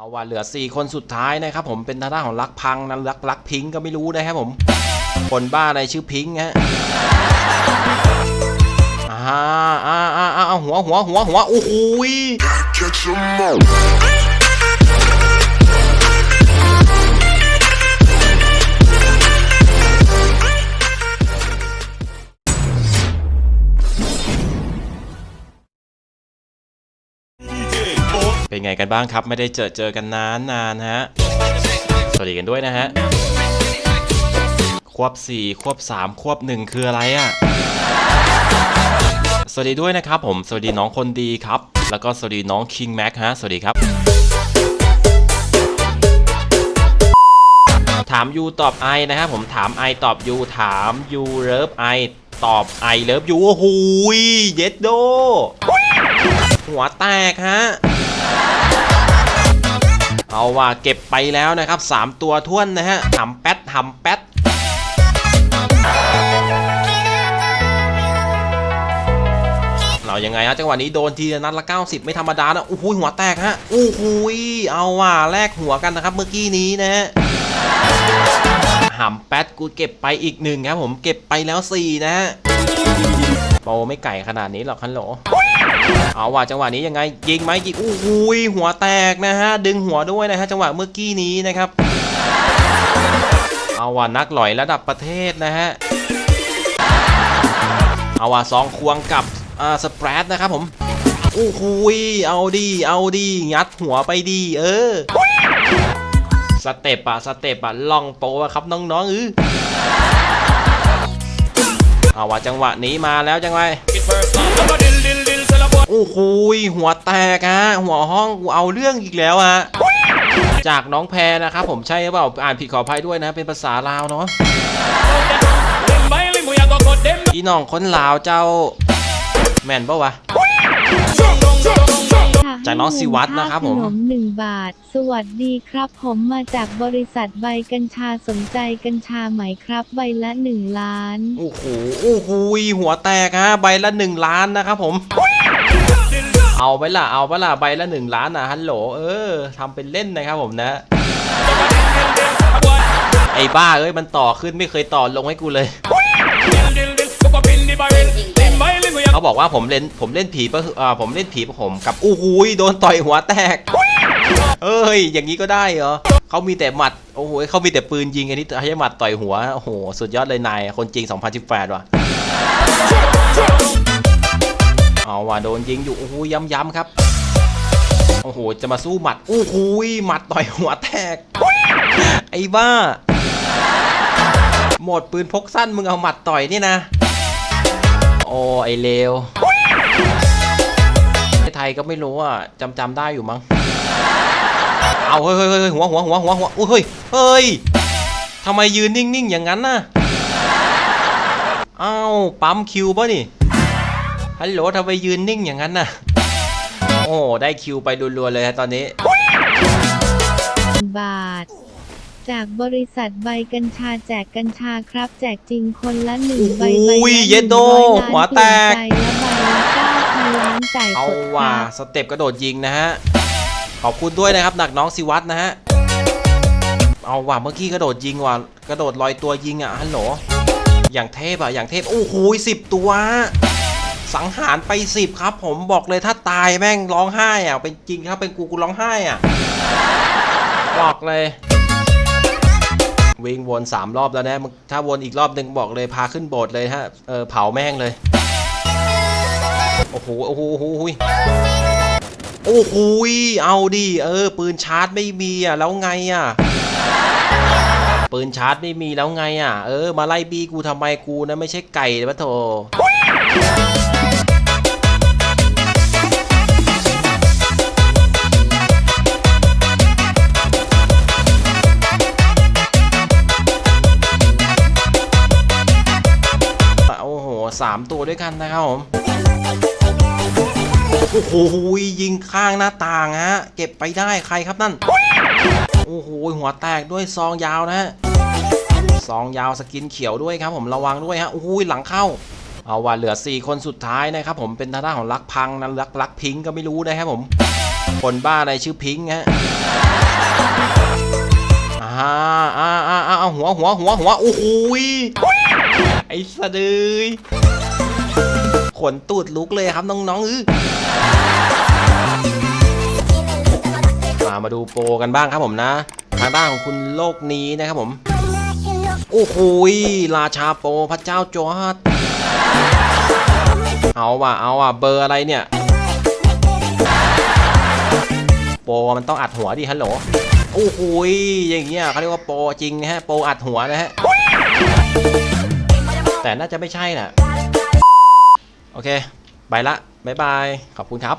เอาว่าเหลือ 4 คนสุดท้ายนะครับผมเป็นทางด้านของรักพังนะรักรักพิงค์ก็ไม่รู้นะครับผม คนบ้าอะไรชื่อพิงค์ฮะอ่าอ่าอ่าอ่าหัวหัวหัวหัวโอ้โห เป็นไงกันบ้างครับ ไม่ได้เจอเจอกันนานนานฮะ สวัสดีกันด้วยนะฮะ ควบ 4 ควบ 3 ควบ 1 คืออะไรอะ่ะ สวัสดีด้วยนะครับผม สวัสดีน้องคนดีครับ แล้วก็สวัสดีน้อง King Mac ฮะ สวัสดีครับ ถามยูตอบไอนะครับผมถามไอตอบยูถามยูเลิฟไอตอบไอเลิฟยูโอ้โหยเย็ดโดหัวแตกฮะ เอาว่าเก็บไปแล้วนะครับ 3 ตัวท้วนนะฮะหำแป๊ดหำแป๊ดเรายังไงฮะจังหวะนี้โดนทีนัดละ 90 ไม่ธรรมดานะโอ้โหหัวแตกฮะโอ้โหเอาว่าแลกหัวกันนะครับเมื่อกี้นี้นะฮะหำแป๊ดกูเก็บไปอีกหนึ่งครับผมเก็บไปแล้ว 4 นะฮะโปไม่ไก่ขนาดนี้หรอกคันโหล เอาว่าจังหวะนี้ยังไงยิงไหมยิงอู้หูยหัวแตกนะฮะดึงหัวด้วยนะฮะจังหวะเมื่อกี้นี้นะครับเอาว่านักหลอยระดับประเทศนะฮะเอาว่าซองควงกับอ่าสเปรดนะครับผมอู้หูยเอาดีเอาดีงัดหัวไปดีเออสเต็ปอะสเต็ปอะล่องโปะครับน้องๆเออเอาว่าจังหวะนี้มาแล้วจังไร โอ้โหยหัวแตกฮะหัวห้องกูเอาเรื่องอีกแล้วฮะจากน้องแพรนะครับผมใช่หรือเปล่าอ่านผิดขออภัยด้วยนะ เป็นภาษาลาวเนาะพี่น้องคนลาวเจ้า แม่นปะวะจากน้องศิวัตรนะครับผมขนมหนึ่งบาท สวัสดีครับ ผมมาจากบริษัทใบกัญชาสนใจกัญชาไหมครับ ใบละหนึ่งล้าน โอ้โห โอ้โหยหัวแตกฮะใบละหนึ่งล้านนะครับผม เอาไปละเอาไปละใบละหนึ่งล้านนะฮัลโหล เออทำเป็นเล่นนะครับผมนะ ไอ้บ้าเอ้ย มันต่อขึ้นไม่เคยต่อลงให้กูเลย เขาบอกว่าผมเล่น ผมเล่นผีปะอ่าผมเล่นผีปะผมกับอู้หูยโดนต่อยหัวแตก เอ้ย อย่างนี้ก็ได้เหรอเขามีแต่หมัด โอ้โหเขามีแต่ปืนยิง อันนี้ใช้หมัดต่อยหัว โอ้โห สุดยอดเลยนาย คนจริง 2018 ว่ะ เอาว่ะโดนยิงอยู่โอ้โหย้ำๆครับ โอ้โห จะมาสู้หมัดโอ้โหหมัดต่อยหัวแตก ไอ้บ้า หมดปืนพกสั้นมึงเอาหมัดต่อยนี่นะ โอ้ไอเลวไทยก็ไม่รู้อะจำจำได้อยู่มั้ง เอาเฮ้ยเฮ้ยเฮ้ยหัวหัวหัวหัวหัวอุ้ยเฮ้ยเฮ้ยทำไมยืนนิ่งๆอย่างนั้นน่ะเอ้าปั๊มคิวป่ะนี่ ฮัลโหลทำไมยืนนิ่งอย่างนั้นน่ะ โอ้ ได้คิวไปรัวๆเลยฮะตอนนี้ บาท จากบริษัทใบกัญชาแจกกัญชาครับ แจกจริงคนละหนึ่งใบโอ้ใบยละเย็ดโด100ล้านหัวแตก เปลี่ยนใจละใบละเก้าพันล้านจ่ายเอาสดคว่ะรับ สเต็ปกระโดดยิงนะฮะ ขอบคุณด้วยนะครับหนักน้องสิวัตรนะฮะ เอาว่ะเมื่อกี้กระโดดยิงว่ะกระโดดลอยตัวยิงอะฮัลโหล อย่างเทพอะอย่างเทพโอ้โหสิบตัว สังหารไปสิบครับ ผมบอกเลยถ้าตายแม่งร้องไห้อะ เป็นจริงครับเป็นกูกูร้องไห้อะ บอกเลย วิ่งวนสามรอบแล้วนะถ้าวนอีกรอบหนึ่งบอกเลยพาขึ้นโบสถ์เลยฮะเออเผาแม่งเลย โอ้โหโอ้โหโอ้โหโอ้โหเอาดิเออ ปืนชาร์จไม่มีอะแล้วไงอะปืนชาร์จไม่มีแล้วไงอะ เออ มาไล่บีกูทำไมกูนะไม่ใช่ไก่ปะโถ 3 ตัวด้วยกันนะครับผมโอ้โหยิงข้างหน้าต่างฮะ เก็บไปได้ใครครับนั่น โอ้โหหัวแตกด้วยซองยาวนะฮะซองยาวสกินเขียวด้วยครับผมระวังด้วยฮะโอ้ยหลังเข้า เอาว่าเหลือ 4 คนสุดท้ายนะครับผมเป็นท่าทานของรักพังนะรักรักพิงก็ไม่รู้นะครับผม คนบ้าในชื่อพิงฮะอ่าอ่าอ่าอ่าหัวหัวหัวหัวโอ้โห ไอ้สะดือขนตูดลุกเลยครับน้องๆเออมามาดูโปรกันบ้างครับผมนะ ทางด้านของคุณโลกนี้นะครับผม โอ้โหราชาโปรพระเจ้าจอร์ดเอาว่ะเอาว่ะเบอร์อะไรเนี่ย โปรมันต้องอัดหัวดิฮัลโหลโอ้โหอย่างเงี้ยเขาเรียกว่าโปรจริงนะฮะโปรอัดหัวนะฮะ แต่น่าจะไม่ใช่น่ะ โอเค ไปละ บ๊ายบาย ขอบคุณครับ